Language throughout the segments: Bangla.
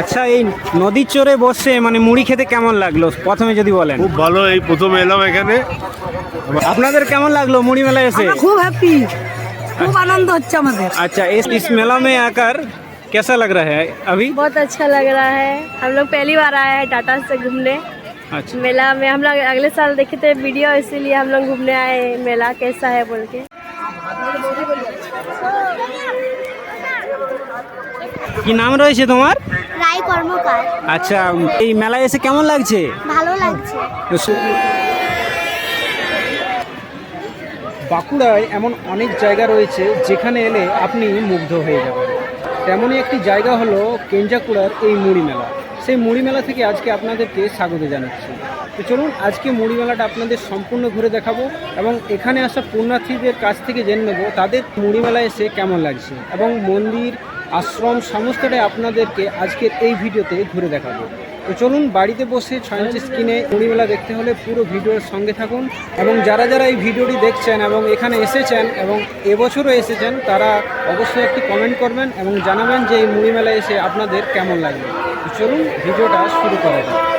আচ্ছা এই নদীর চরে বসে মানে মুড়ি খেতে কেমন লাগলো প্রথমে যদি বলেন খুব ভালো এই প্রথম এলাম এখানে আপনাদের কেমন লাগলো মুড়ি মেলায় এসে আমরা খুব হ্যাপি খুব আনন্দ হচ্ছে আমাদের अच्छा इस इस मेला में आकर कैसा लग रहा है अभी बहुत अच्छा लग रहा है हम लोग पहली बार आए हैं टाटा से घूमने अच्छा मेला में हम लोग अगले साल देखे थे वीडियो इसीलिए हम लोग घूमने आए हैं, मेला कैसा है बोल के কি নাম রয়েছে তোমার? রায় কর্মকার। আচ্ছা এই মেলায় এসে কেমন লাগছে? ভালো লাগছে। বাঁকুড়ায় এমন অনেক জায়গা রয়েছে যেখানে এলে আপনি মুগ্ধ হয়ে যাবেন। তেমনই একটি জায়গা হলো কেঞ্জাকুড়ার এই মুড়ি মেলা। সেই মুড়ি মেলা থেকে আজকে আপনাদেরকে স্বাগত জানাচ্ছি। তো চলুন আজকে মুড়ি মেলাটা আপনাদের সম্পূর্ণ ঘুরে দেখাবো এবং এখানে আসা পুণ্যার্থীদের কাছ থেকে জেনে নেব তাদের মুড়ি মেলায় এসে কেমন লাগছে এবং মন্দির আশ্রম সমস্তটাই আপনাদেরকে আজকের এই ভিডিওতে ঘুরে দেখাবো। তো চলুন, বাড়িতে বসে ছয় ইঞ্চি স্ক্রিনে মুড়িমেলা দেখতে হলে পুরো ভিডিওর সঙ্গে থাকুন এবং যারা যারা এই ভিডিওটি দেখছেন এবং এখানে এসেছেন এবং এবছরও এসেছেন, তারা অবশ্যই একটি কমেন্ট করবেন এবং জানাবেন যে এই মুড়িমেলা এসে আপনাদের কেমন লাগবে চলুন, ভিডিওটা শুরু করা যাক।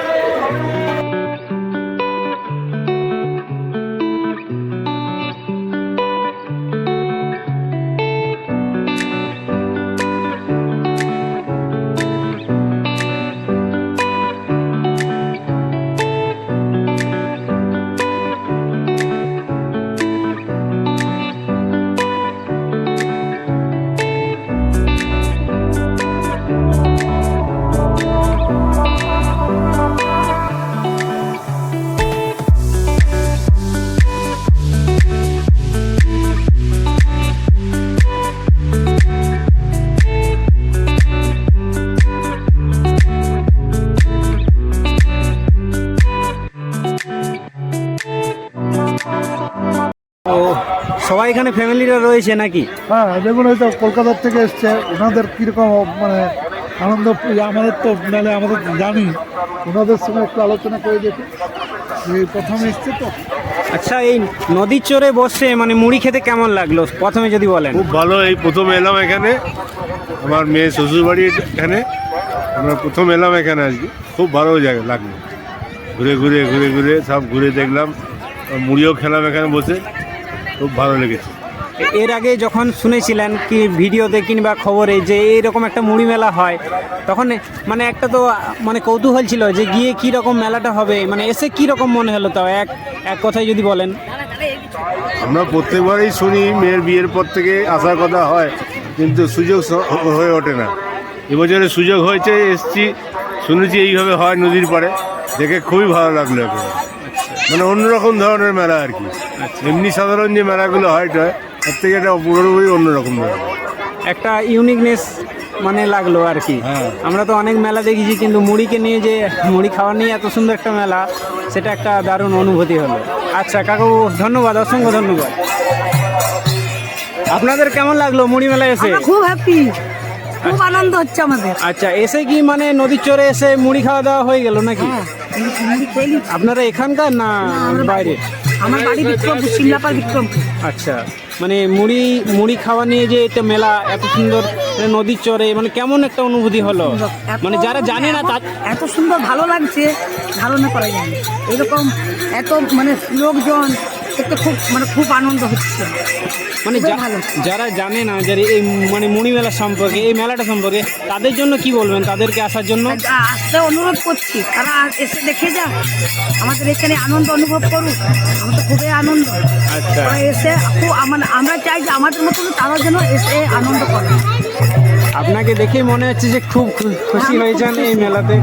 সবাই এখানে ফ্যামিলিরা রয়েছে নাকি? হ্যাঁ দেখুন হয়তো কলকাতার থেকে এসছে। ওনাদের কীরকম মানে আনন্দ আমাদের তো মানে আমাদের জানি। ওনাদের সঙ্গে একটু আলোচনা করে দেখি। এই প্রথম এসছে তো। আচ্ছা এই নদীর চরে বসে মানে মুড়ি খেতে কেমন লাগল? প্রথমে যদি বলেন। খুব ভালো এই প্রথম এলাম এখানে। আমার মেয়ে শ্বশুরবাড়ি এখানে। আমরা প্রথম এলাম এখানে আজকে। খুব ভালো জায়গা লাগল। ঘুরে ঘুরে ঘুরে ঘুরে সব ঘুরে দেখলাম। মুড়িও খেলাম এখানে বসে। খুব ভালো লেগেছে। এর আগে যখন শুনেছিলেন কি ভিডিওতে কিংবা খবরে যে এইরকম একটা মুড়ি মেলা হয় তখন মানে একটা তো মানে কৌতূহল ছিল যে গিয়ে কি রকম মেলাটা হবে মানে এসে কি রকম মনে হলো তাও? এক এক কথায় যদি বলেন। আমরা প্রত্যেকবারই শুনি মেয়ের বিয়ের পর থেকে আসার কথা হয় কিন্তু সুযোগ হয়ে ওঠে না। এবছরে সুযোগ হয়েছে এসছি শুনেছি এইভাবে হয় নদীর পাড়ে দেখে খুবই ভালো লাগল এখানে। মানে অন্যরকম ধরনের মেলা আর কি। এমনি সাধারণ যে মেলাগুলো হয় টয় তার থেকে এটা পুরোপুরি অন্যরকম ধরনের। একটা ইউনিকনেস মানে লাগল আর কি। হ্যাঁ। আমরা তো অনেক মেলা দেখেছি কিন্তু মুড়িকে নিয়ে যে মুড়ি খাওয়া নিয়ে এত সুন্দর একটা মেলা সেটা একটা দারুণ অনুভূতি হলো। আচ্ছা কাকু ধন্যবাদ অসংখ্য ধন্যবাদ। আপনাদের কেমন লাগল মুড়ি মেলায় এসে? খুব হ্যাপি খুব আনন্দ হচ্ছে আমাদের। আচ্ছা এসে কি মানে নদীর চরে এসে মুড়ি খাওয়া দাওয়া হয়ে গেল নাকি? আপনারা এখানকার না বাইরে। আমার বাড়ি বিক্রম সিমলাপার বিক্রম। আচ্ছা মানে মুড়ি মুড়ি খাওয়া নিয়ে যে এটা মেলা এত সুন্দর মানে নদীর চরে মানে কেমন একটা অনুভূতি হলো? মানে যারা জানে না তার এত সুন্দর ভালো লাগছে ধারণা করা যায় এরকম এত মানে লোকজন এতে খুব মানে খুব আনন্দ হচ্ছে। মানে যারা জানে না যারা এই মানে মুড়ি মেলা সম্পর্কে এই মেলাটা সম্পর্কে তাদের জন্য কি বলবেন? তাদেরকে আসার জন্য? আসতে অনুরোধ করছি। তারা এসে দেখে যা আমাদের এখানে আনন্দ অনুভব করুক। আমার তো খুবই আনন্দ। আচ্ছা। তারা এসে খুব আমার- আমরা চাই যে আমাদের মতন তারা যেন এসে আনন্দ করে। আপনাকে দেখে মনে হচ্ছে যে খুব খুশি হ্যাঁ, হয়েছেন এই মেলাতে।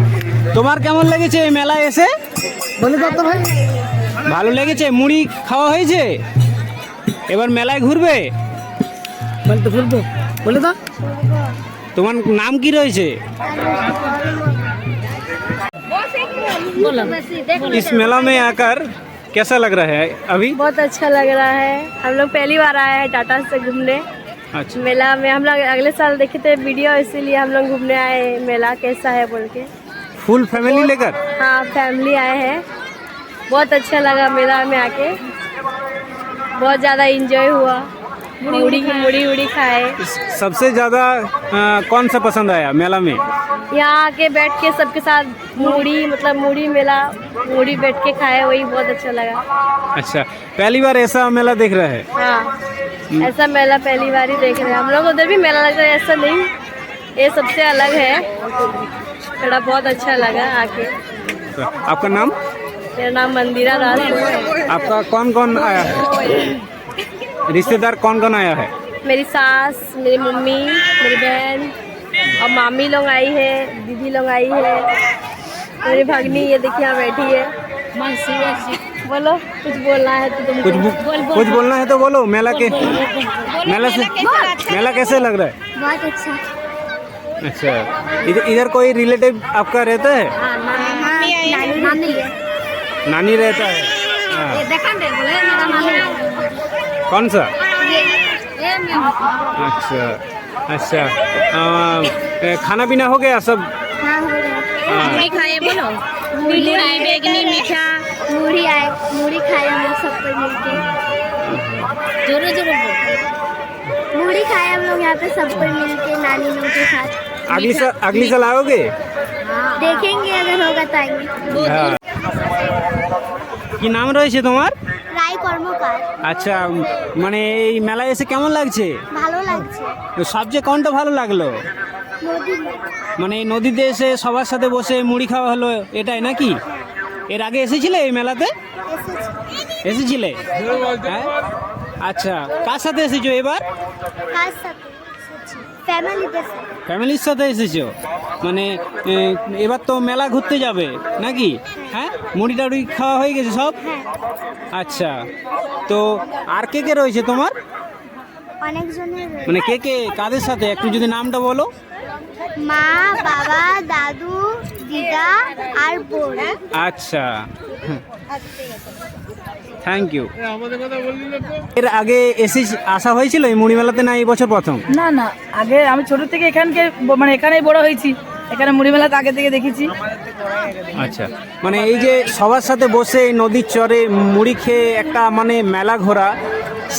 তোমার কেমন লেগেছে এই মেলায় এসে? বলে দাও তো ভাই। ভালো লেগেছে মুড়ি খাওয়া হয়েছে এবার মেলায় ঘুরবে বলতে বলবো বলে দাও তোমার নাম কি রয়েছে इस मेला में आकर कैसा लग रहा है अभी बहुत अच्छा लग रहा है हम लोग पहली बार आए हैं टाटा से घूमने अच्छा मेला में हम लोग अगले साल देखे थे वीडियो इसीलिए हम लोग घूमने आए हैं, मेला कैसा है बोल के फुल फैमिली लेकर हाँ फैमिली आए हैं बहुत अच्छा लगा मेला में आके। बहुत ज़्यादा इंजॉय हुआ। मुड़ी मुड़ी उड़ी खाए। सबसे ज़्यादा कौन सा पसंद आया मेला में? यहाँ आके बैठ के सबके साथ मुड़ी मतलब मुड़ी मेला मुड़ी बैठ के खाए वही बहुत अच्छा लगा। अच्छा पहली बार ऐसा मेला देख रहा है? हाँ ऐसा मेला पहली बार ही देख रहे हैं। हम लोग उधर भी मेला लग रहा है ऐसा नहीं। ये सबसे अलग है। थोड़ा बहुत अच्छा लगा आके। आपका नाम? मेरा नाम मंदिरा दास है। आपका कौन कौन आया है? रिश्तेदार कौन कौन आया है? मेरी सास मेरी मम्मी मेरी बहन और मामी लोग आई है दीदी लोग आई है मेरी भगनी ये देखिए यहाँ बैठी है। बोलो कुछ बोलना है तो तुम कुछ बोल, बोल, कुछ बोलना है तो बोलो मेला के मेला से मेला कैसे लग रहा है? बहुत अच्छा। अच्छा। इधर इधर कोई रिलेटिव आपका रहता है। नानी है रहता है। हाँ। कौन सा? अच्छा अच्छा। आ, खाना पीना हो गया सब? हाँ हो हाँ। खाए बोलो। मीठा। मूढ़ी आए मूढ़ी खाए हम लोग सब कोई मिलके। जोरो जोरो मूढ़ी खाए हम लोग यहाँ पे सब कोई मिलके नानी लोग के साथ। अगली साल अगली साल आओगे? देखेंगे अगर होगा तो आएँगे। কি নাম রয়েছে তোমার? রায় কর্মকার। আচ্ছা মানে এই মেলায় এসে কেমন লাগছে? ভালো লাগছে। তো সবচেয়ে কোনটা ভালো লাগল? মানে এই নদীতে এসে সবার সাথে বসে মুড়ি খাওয়া হলো এটাই নাকি? এর আগে এসেছিলে এই মেলাতে? এসেছিলে? হ্যাঁ? আচ্ছা কার সাথে এসেছ এবার? ফ্যামিলির সাথে এসেছ? মানে এবার তো মেলা ঘুরতে যাবে নাকি? হ্যাঁ? মুড়ি টাড়ি খাওয়া হয়ে গেছে সব? হ্যাঁ। আচ্ছা। তো আর কে কে রয়েছে তোমার? মানে কে কে কাদের সাথে? একটু যদি নামটা বলো। মা বাবা দাদু দিদা আর বোন। আচ্ছা। Thank you. এর আগে এসে আসা হয়েছিল এই মুড়ি মেলাতে না এই বছর প্রথম? না না আগে আমি ছোট থেকে এখানকে মানে এখানেই বড় হয়েছি। এখানে মুড়ি মেলাতে আগে থেকে দেখেছি। আচ্ছা। মানে এই যে সবার সাথে বসে এই নদীর চরে মুড়ি খেয়ে একটা মানে মেলা ঘোরা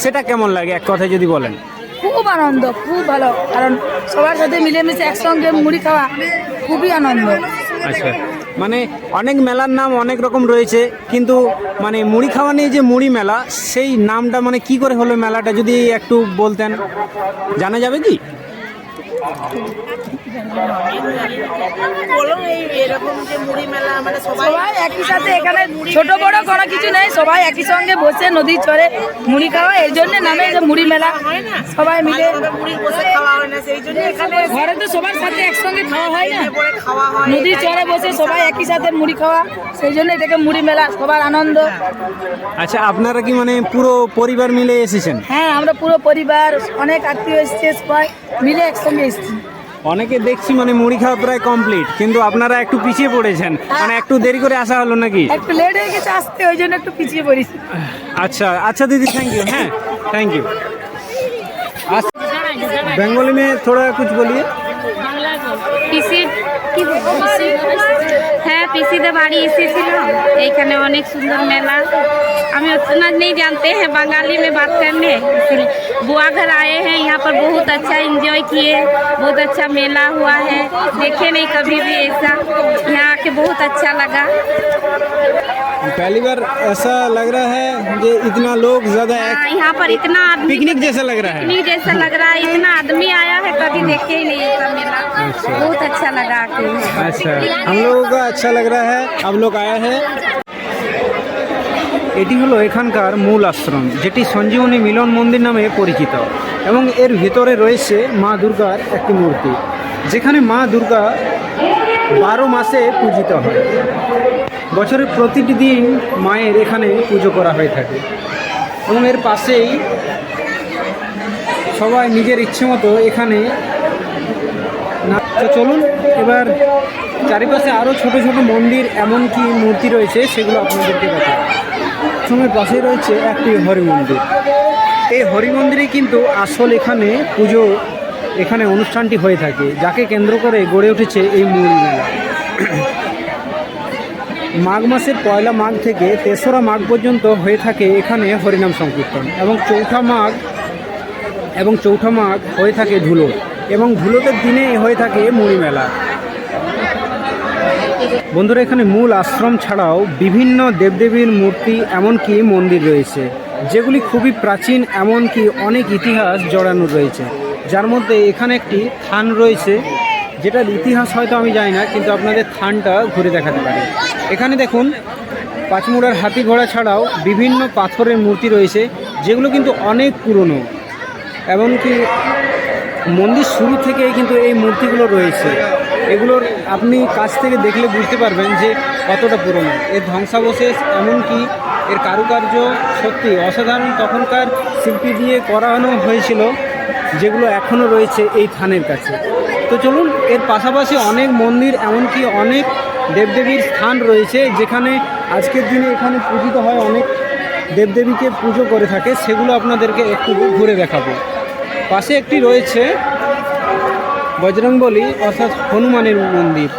সেটা কেমন লাগে? এক কথায় যদি বলেন। খুব আনন্দ খুব ভালো। কারণ সবার সাথে মিলেমিশে একসঙ্গে মুড়ি খাওয়া খুবই আনন্দ। আচ্ছা। মানে অনেক মেলার নাম অনেক রকম রয়েছে কিন্তু মানে মুড়ি খাওয়া নিয়ে যে মুড়ি মেলা সেই নামটা মানে কি করে হলো মেলাটা যদি একটু বলতেন? জানা যাবে কি? সবাই একই সাথে এখানে ছোট বড় কোনো কিছু নেই সবাই একই সঙ্গে বসে নদীর চরে মুড়ি খাওয়া এর জন্য নামে যে মুড়ি মেলা। সবাই মিলে ঘরে তো সবার সাথে একসঙ্গে খাওয়া হয় না। নদীর চরে বসে সবাই একই সাথে মুড়ি খাওয়া সেই জন্য এটাকে মুড়ি মেলা সবার আনন্দ। আচ্ছা আপনারা কি মানে পুরো পরিবার মিলে এসেছেন? হ্যাঁ আমরা পুরো পরিবার অনেক আত্মীয় এসছে সবাই মিলে একসঙ্গে এসেছি। অনেকে দেখছি মানে মুড়ি খাওয়া প্রায় কমপ্লিট কিন্তু আপনারা একটু পিছিয়ে পড়েছেন মানে একটু দেরি করে আসা হলো নাকি একটু লেট হয়ে গেছে আসতে ওই জন্য একটু পিছিয়ে পড়েছি अच्छा अच्छा दीदी थैंक यू हैं थैंक यू बंगाली में थोड़ा कुछ बोलिए পিসি হ্যাঁ পিসিদের বাড়ি এসেছিলাম এইখানে অনেক সুন্দর मेला हमें उतना नहीं जानते हैं बंगाली में बात करने इसलिए बुआ घर आए हैं यहाँ पर बहुत अच्छा एंजॉय किए बहुत अच्छा मेला हुआ है देखे नहीं कभी भी ऐसा यहाँ आके बहुत अच्छा लगा पहली बार ऐसा लग रहा है कि इतना लोग ज्यादा हाँ, यहाँ पर इतना आदमी पिकनिक जैसा लग रहा है पिकनिक जैसा लग रहा है इतना आदमी आया है कभी देखे ही नहीं ऐसा मेला बहुत अच्छा लगा आके अच्छा हम लोगों का अच्छा लग रहा है अब लोग आए हैं এটি হলো এখানকার মূল আশ্রম যেটি সঞ্জীবনী মিলন মন্দির নামে পরিচিত এবং এর ভিতরে রয়েছে মা দুর্গার একটি মূর্তি যেখানে মা দুর্গা বারো মাসে পূজিত হয় বছরের প্রতিটি দিন মায়ের এখানে পুজো করা হয়ে থাকে। এবং এর পাশেই সবাই নিজের ইচ্ছে মতো এখানে তো চলুন, এবার চারিপাশে আরও ছোট ছোট মন্দির, এমনকি মূর্তি রয়েছে, সেগুলো আপনাদেরকে দেখায় প্রথমে পাশে রয়েছে একটি হরি মন্দির এই হরি মন্দিরে কিন্তু আসল এখানে পুজো, এখানে অনুষ্ঠানটি হয়ে থাকে, যাকে কেন্দ্র করে গড়ে উঠেছে এই মুড়ি মেলা। মাঘ মাসের পয়লা মাঘ থেকে তেসরা মাঘ পর্যন্ত হয়ে থাকে এখানে হরিনাম সংকীর্তন এবং চৌঠা মাঘ এবং চৌঠা মাঘ হয়ে থাকে ধুলো এবং ধুলোতের দিনে হয়ে থাকে মুড়ি মেলা। বন্ধুরা, এখানে মূল আশ্রম ছাড়াও বিভিন্ন দেবদেবীর মূর্তি এমনকি মন্দির রয়েছে, যেগুলি খুবই প্রাচীন এমনকি অনেক ইতিহাস জড়ানো রয়েছে। যার মধ্যে এখানে একটি থান রয়েছে, যেটার ইতিহাস হয়তো আমি জানি না, কিন্তু আপনাদের থানটা ঘুরে দেখাতে পারি। এখানে দেখুন, পাঁচমুড়ার হাতি ঘোড়া ছাড়াও বিভিন্ন পাথরের মূর্তি রয়েছে, যেগুলো কিন্তু অনেক পুরনো। এমনকি মন্দির শুরু থেকেই কিন্তু এই মূর্তিগুলো রয়েছে। এগুলোর আপনি কাছ থেকে দেখলে বুঝতে পারবেন যে কতটা পুরনো। এর ধ্বংসাবশেষ এমনকি এর কারুকার্য সত্যি অসাধারণ। তখনকার শিল্পী দিয়ে করানো হয়েছিল, যেগুলো এখনও রয়েছে এই থানের কাছে। তো চলুন, এর পাশাপাশি অনেক মন্দির, এমনকি অনেক দেবদেবীর স্থান রয়েছে, যেখানে আজকের দিনে এখানে পূজিত হয় অনেক দেবদেবীকে পুজো করে থাকে, সেগুলো আপনাদেরকে একটু ঘুরে দেখাবো। পাশে একটি রয়েছে বজরংবলী, অর্থাৎ হনুমানের মন্দির।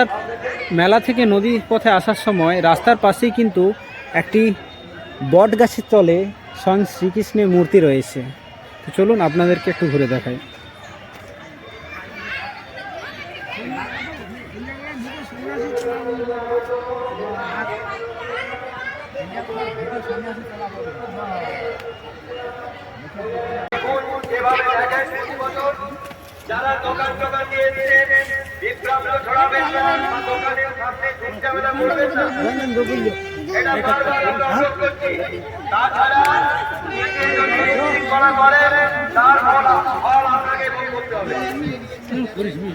রাস্তার মেলা থেকে নদী পথে আসার সময় রাস্তার পাশেই কিন্তু একটি বট গাছের তলে স্বয়ং শ্রীকৃষ্ণের মূর্তি রয়েছে। তো চলুন আপনাদেরকে একটু ঘুরে দেখাই। যারা দোকান টোকান দিয়েছেন বিভ্রান্ত ছড়াবেন না বা দোকানের সামনে তাছাড়া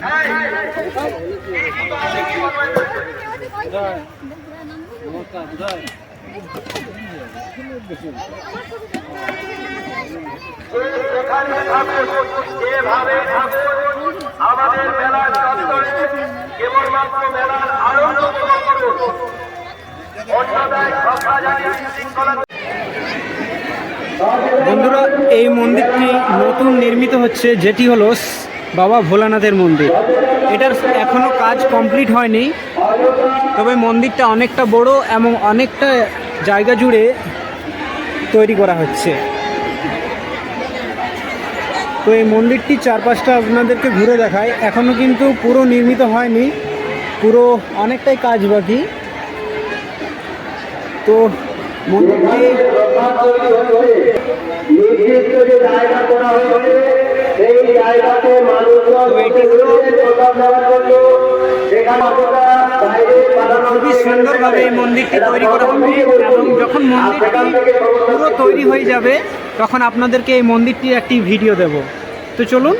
হ্যাঁ, বন্ধুরা, এই মন্দিরটি নতুন নির্মিত হচ্ছে, যেটি হলো বাবা ভোলানাথের মন্দির। এটার এখনও কাজ কমপ্লিট হয়নি, তবে মন্দিরটা অনেকটা বড় এবং অনেকটা জায়গা জুড়ে তৈরি করা হচ্ছে। তো এই মন্দিরটি চারপাশটা আপনাদেরকে ঘুরে দেখায়। এখনও কিন্তু পুরো নির্মিত হয়নি। পুরো অনেকটাই কাজ বাকি। তো মন্দিরটি সেই জায়গাতে মানুষজন সুন্দরভাবে এই মন্দিরটি তৈরি করা হবে এবং যখন মন্দিরটি পুরো তৈরি হয়ে যাবে, তখন আপনাদেরকে এই মন্দিরটির একটি ভিডিও দেব। তো চলুন,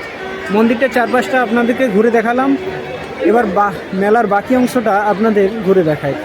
মন্দিরটার চারপাশটা আপনাদেরকে ঘুরে দেখালাম। এবার মেলার বাকি অংশটা আপনাদের ঘুরে দেখায়